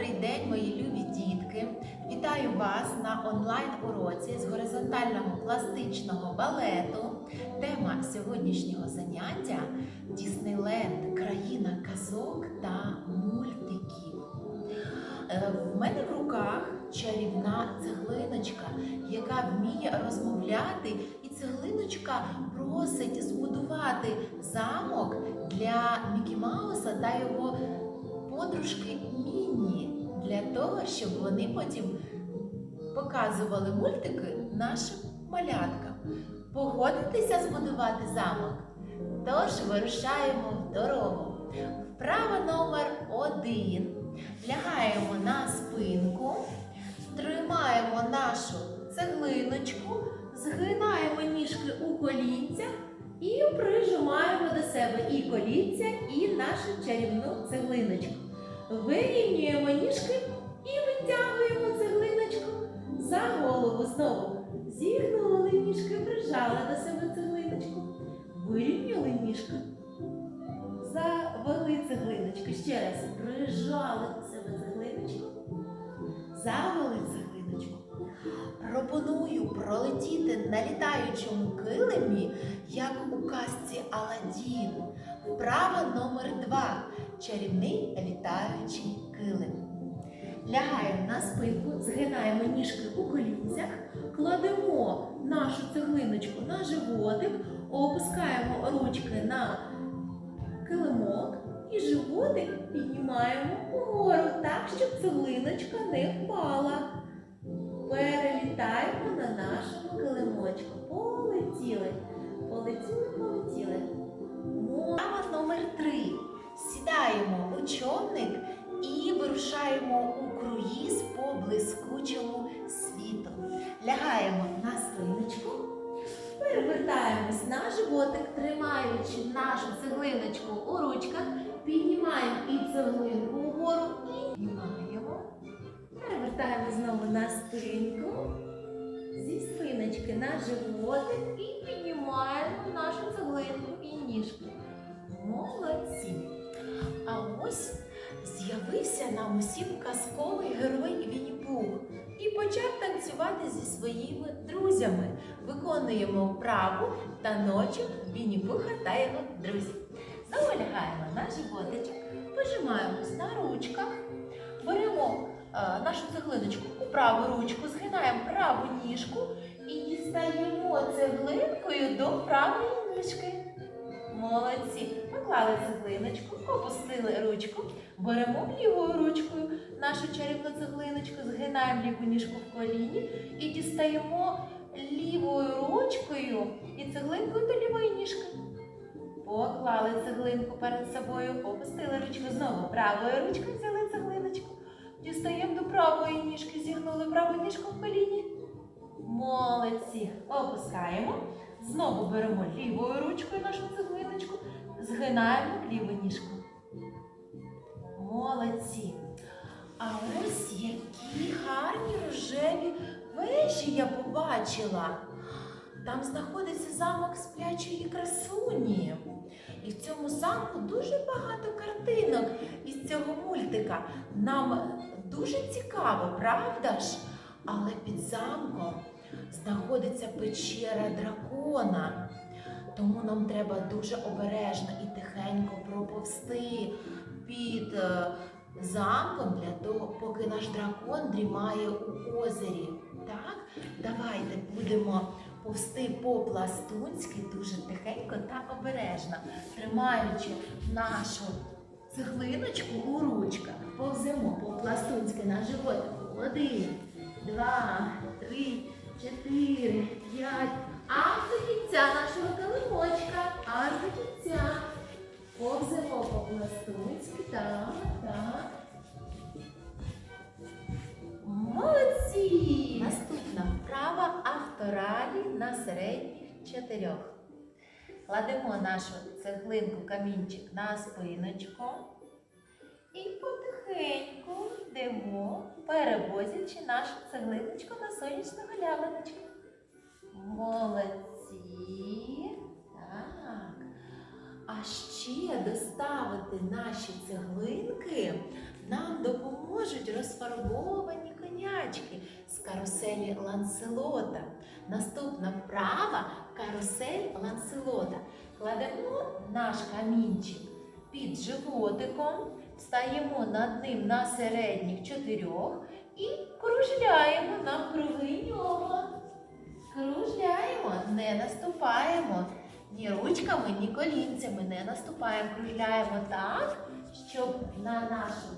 Добрий день, мої любі дітки! Вітаю вас на онлайн-уроці з горизонтального пластичного балету. Тема сьогоднішнього заняття Діснейленд, країна казок та мультиків. Е, В мене в руках чарівна цеглиночка, яка вміє розмовляти, і цеглиночка просить збудувати замок для Мікі Мауса та його подружки Мінні для того, щоб вони потім показували мультики нашим маляткам. Погодитеся збудувати замок? Тож вирушаємо в дорогу. Вправа номер один. Лягаємо на спинку, тримаємо нашу цеглиночку, згинаємо ніжки у колінцях і прижимаємо до себе і колінця, і нашу чарівну цеглиночку. Вирівнюємо ніжки і витягуємо цеглиночку за голову знову. Зігнули ніжки, прижали до себе цеглиночку. Вирівняли ніжки. Завели цеглиночку. Ще раз прижали до себе цеглиночку. Завели. Пропоную пролетіти на літаючому килимі, як у казці Аладдін. Вправа номер два. Чарівний літаючий килим. Лягаємо на спинку, згинаємо ніжки у колінцях, кладемо нашу цеглиночку на животик, опускаємо ручки на килимок і животик піднімаємо угору так, щоб цеглиночка не впала. Перелітаємо на нашому килимочку. Полетіли. Полетіли, полетіли. Мова номер три. Сідаємо у човник і вирушаємо у круїз по блискучому світу. Лягаємо на спиночку, перевертаємось на животик, тримаючи нашу цеглиночку у ручках, піднімаємо і цеглинку Зі спиночки на животик і піднімаємо нашу цеглинку і ніжку. Молодці! А ось з'явився нам усім казковий герой Вінні-Пух і почав танцювати зі своїми друзями. Виконуємо вправу таночок Вінні-Пуха та його друзів. Знову на животичок, пожимаємось на ручках, беремо е, нашу цеглиночку у праву ручку, згинаємо праву ніжку дістаємо цеглинкою до правої ніжки. Молодці. Поклали цеглиночку, опустили ручку, беремо лівою ручкою нашу чарівну цеглиночку, згинаємо ліву ніжку в коліні і дістаємо лівою ручкою і цеглинкою до лівої ніжки. Поклали цеглинку перед собою, опустили ручку знову. Правою ручкою взяли цеглиночку. Дістаємо до правої ніжки, зігнули праву ніжку в коліні. Молодці. Опускаємо. Знову беремо лівою ручкою нашу цеглиночку, згинаємо ліву ніжку. Молодці. А ось які гарні рожеві вежі я побачила. Там знаходиться замок сплячої красуні. І в цьому замку дуже багато картинок із цього мультика. Нам дуже цікаво, правда ж? Але під замком знаходиться печера дракона. Тому нам треба дуже обережно і тихенько проповсти під е, замком для того, поки наш дракон дрімає у озері. Так, давайте будемо повсти по-пластунськи дуже тихенько та обережно, тримаючи нашу цеглиночку у ручках. Повземо по-пластунськи на животику. Один, два, три, чотири, п'ять. Аж до кінця нашого килимочка. Аж до кінця. Повземо по-пластунськи. Так, так. Молодці! Наступна вправа авторалі на середніх чотирьох. Кладемо нашу цеглинку камінчик на спиночку і потихеньку перевозячи нашу цеглиночку на сонячну галявиночку. Молодці. Так. А ще доставити наші цеглинки нам допоможуть розфарбовані конячки з каруселі Ланселота. Наступна вправа карусель Ланселота. Кладемо наш камінчик під животиком, стаємо над ним на середніх чотирьох і кружляємо навкруги нього. Кружляємо, не наступаємо. Ні ручками, ні колінцями не наступаємо. Кружляємо так, щоб на нашу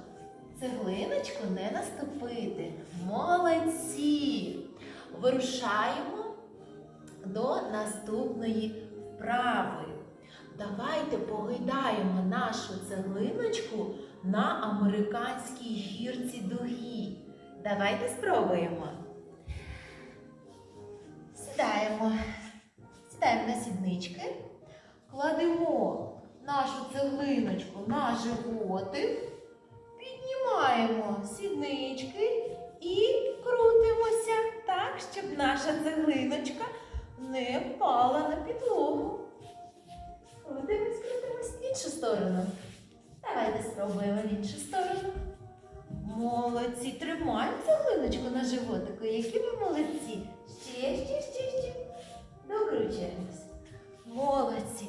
цеглиночку не наступити. Молодці! Вирушаємо до наступної вправи. Давайте погойдаємо нашу цеглиночку на американській гірці дуги. Давайте спробуємо. Сідаємо. Сідаємо на сіднички, кладемо нашу цеглиночку на животик, піднімаємо сіднички і крутимося так, щоб наша цеглиночка не впала на підлогу. Крутимось, крутимось в іншу сторону. Давайте спробуємо в іншу сторону. Молодці, тримаємо цеглиночку на животику. Які ви молодці. Ще, ще, ще, ще. Докручуємось. Молодці.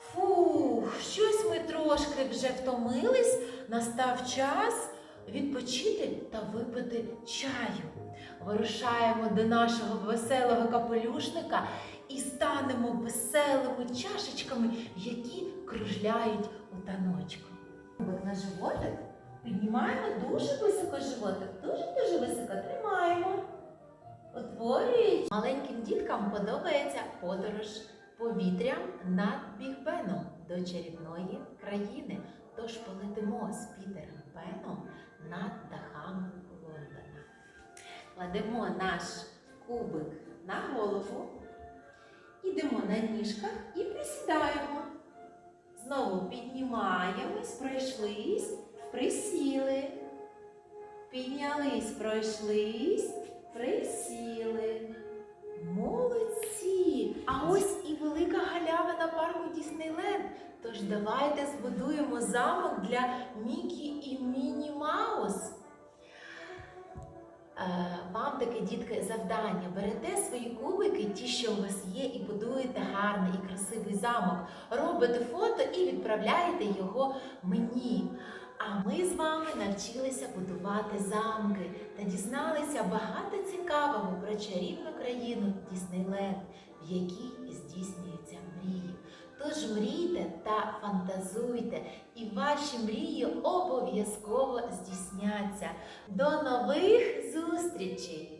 Фух, щось ми трошки вже втомились. Настав час відпочити та випити чаю. Вирушаємо до нашого веселого капелюшника і станемо веселими чашечками, які кружляють у таночку. На животик піднімаємо дуже високо животик, дуже-дуже високо тримаємо. Утворюють. Маленьким діткам подобається подорож повітрям над Бігбеном до чарівної країни. Тож полетимо з Пітером Пеном над дахами Лондона. Кладемо наш кубик на голову, ідемо на ніжках і присідаємо. Знову піднімаємось, пройшлись, присіли. Піднялись, пройшлись, присіли. Молодці! А ось і велика галява парку Діснейленд. Тож давайте збудуємо замок для Мікі дітки, завдання. Берете свої кубики, ті, що у вас є, і будуєте гарний і красивий замок. Робите фото і відправляєте його мені. А ми з вами навчилися будувати замки та дізналися багато цікавого про чарівну країну Діснейленд, в якій здійснюються мрії. Тож мрійте та фантазуйте, і ваші мрії обов'язково здійсняться. До нових зустрічей!